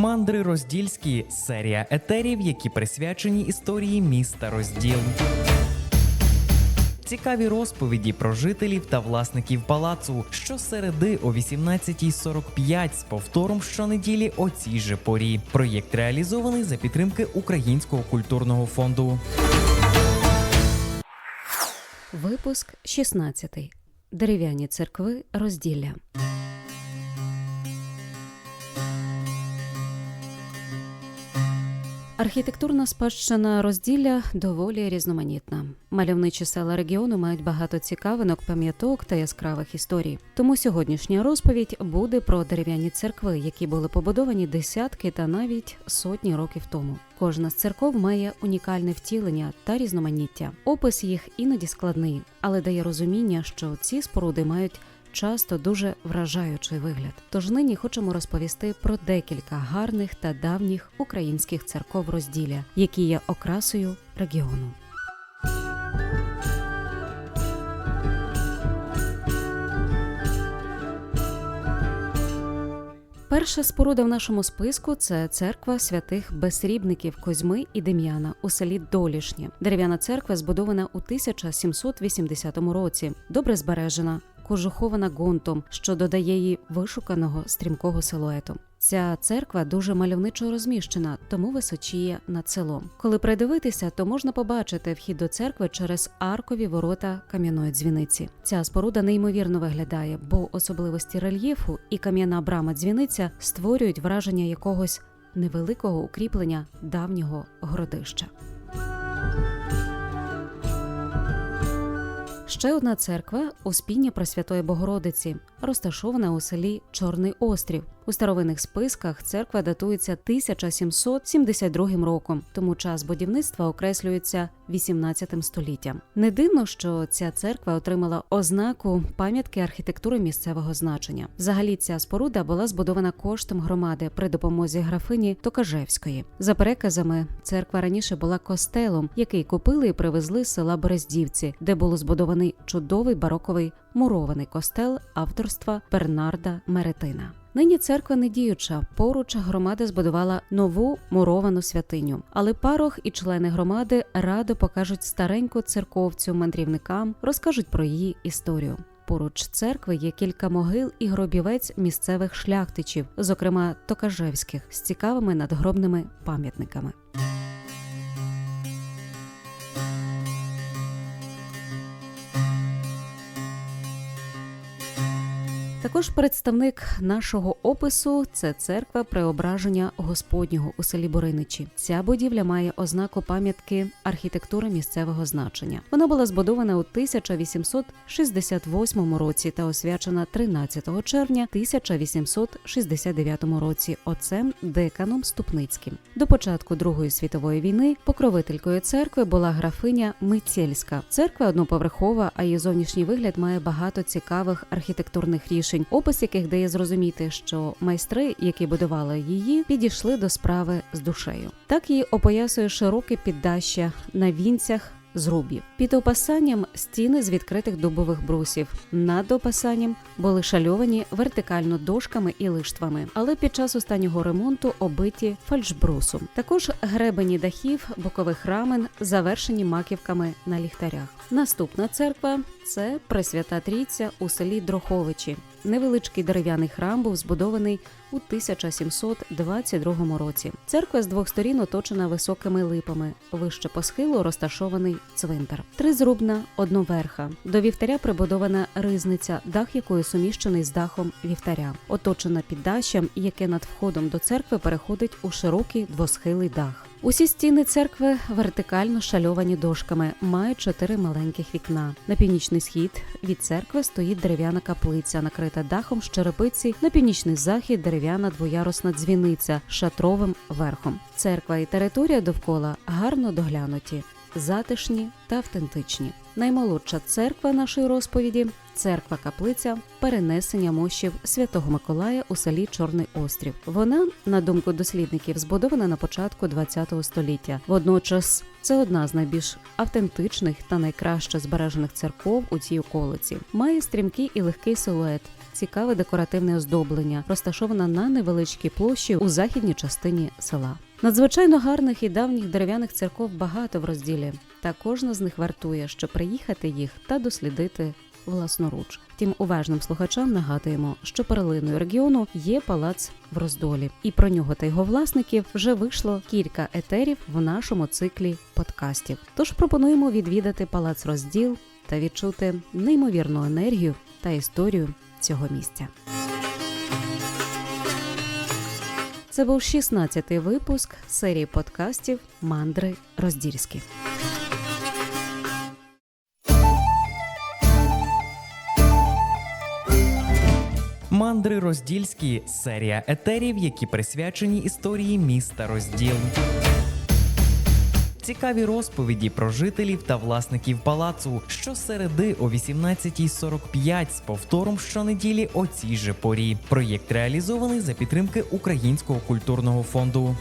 Мандри Роздільські серія етерів, які присвячені історії міста Розділ. Цікаві розповіді про жителів та власників палацу щосереди о 18.45 з повтором щонеділі о цій же порі. Проєкт реалізований за підтримки Українського культурного фонду. Випуск 16. Дерев'яні церкви розділля. Архітектурна спадщина розділля доволі різноманітна. Мальовничі села регіону мають багато цікавинок, пам'яток та яскравих історій. Тому сьогоднішня розповідь буде про дерев'яні церкви, які були побудовані десятки та навіть сотні років тому. Кожна з церков має унікальне втілення та різноманіття. Опис їх іноді складний, але дає розуміння, що ці споруди мають часто дуже вражаючий вигляд. Тож нині хочемо розповісти про декілька гарних та давніх українських церков розділля, які є окрасою регіону. Перша споруда в нашому списку це церква святих безсрібників Козьми і Дем'яна у селі Долішнє. Дерев'яна церква збудована у 1780 році, добре збережена, кожухована ґрунтом, що додає їй вишуканого стрімкого силуету. Ця церква дуже мальовничо розміщена, тому височіє над селом. Коли придивитися, то можна побачити вхід до церкви через аркові ворота кам'яної дзвіниці. Ця споруда неймовірно виглядає, бо особливості рельєфу і кам'яна брама дзвіниця створюють враження якогось невеликого укріплення давнього городища. Ще одна церква Успіння Пресвятої Богородиці, розташована у селі Чорний Острів. У старовинних списках церква датується 1772 роком, тому час будівництва окреслюється 18 століттям. Не дивно, що ця церква отримала ознаку пам'ятки архітектури місцевого значення. Взагалі, ця споруда була збудована коштом громади при допомозі графині Токажевської. За переказами, церква раніше була костелом, який купили і привезли з села Берездівці, де було збудований чудовий бароковий мурований костел авторства Бернарда Меретина. Нині церква не діюча. Поруч громада збудувала нову муровану святиню. Але парох і члени громади радо покажуть стареньку церковцю мандрівникам, розкажуть про її історію. Поруч церкви є кілька могил і гробівець місцевих шляхтичів, зокрема токажевських, з цікавими надгробними пам'ятниками. Також представник нашого опису це церква преображення Господнього у селі Бориничі. Ця будівля має ознаку пам'ятки архітектури місцевого значення. Вона була збудована у 1868 році та освячена 13 червня 1869 році отцем Деканом Ступницьким. До початку Другої світової війни покровителькою церкви була графиня Мицельська. Церква одноповерхова, а її зовнішній вигляд має багато цікавих архітектурних рішень опис яких дає зрозуміти, що майстри, які будували її, підійшли до справи з душею. Так її опоясує широке піддаща на вінцях. Зрубів під опасанням стіни з відкритих дубових брусів. Над опасанням були шальовані вертикально дошками і лиштвами, але під час останнього ремонту обиті фальшбрусом. Також гребені дахів бокових рамен завершені маківками на ліхтарях. Наступна церква це Пресвята Трійця у селі Дроховичі. Невеличкий дерев'яний храм був збудований у 1722 році. Церква з двох сторін оточена високими липами. Вище по схилу розташований цвинтар. Тризрубна одноверха. До вівтаря прибудована ризниця, дах якої суміщений з дахом вівтаря, оточена піддащем, яке над входом до церкви переходить у широкий двосхилий дах. Усі стіни церкви вертикально шальовані дошками, мають чотири маленьких вікна. На північний схід від церкви стоїть дерев'яна каплиця, накрита дахом з черепиці. На північний захід дерев'яна двоярусна дзвіниця з шатровим верхом. Церква і територія довкола гарно доглянуті. Затишні та автентичні. Наймолодша церква нашої розповіді церква каплиця перенесення мощів Святого Миколая у селі Чорний Острів. Вона, на думку дослідників, збудована на початку ХХ століття. Водночас це одна з найбільш автентичних та найкраще збережених церков у цій околиці. Має стрімкий і легкий силует. Цікаве декоративне оздоблення, розташована на невеличкій площі у західній частині села. Надзвичайно гарних і давніх дерев'яних церков багато в розділі, та кожна з них вартує, щоб приїхати їх та дослідити власноруч. Втім, уважним слухачам нагадуємо, що перлиною регіону є палац в роздолі, і про нього та його власників вже вийшло кілька етерів в нашому циклі подкастів. Тож пропонуємо відвідати палац розділ та відчути неймовірну енергію та історію цього місця. Це був 16-й випуск серії подкастів Мандри Роздільські. Мандри роздільські серія етерів, які присвячені історії міста розділ. Цікаві розповіді про жителів та власників палацу щосереди о 18.45 з повтором щонеділі о цій же порі. Проєкт реалізований за підтримки Українського культурного фонду.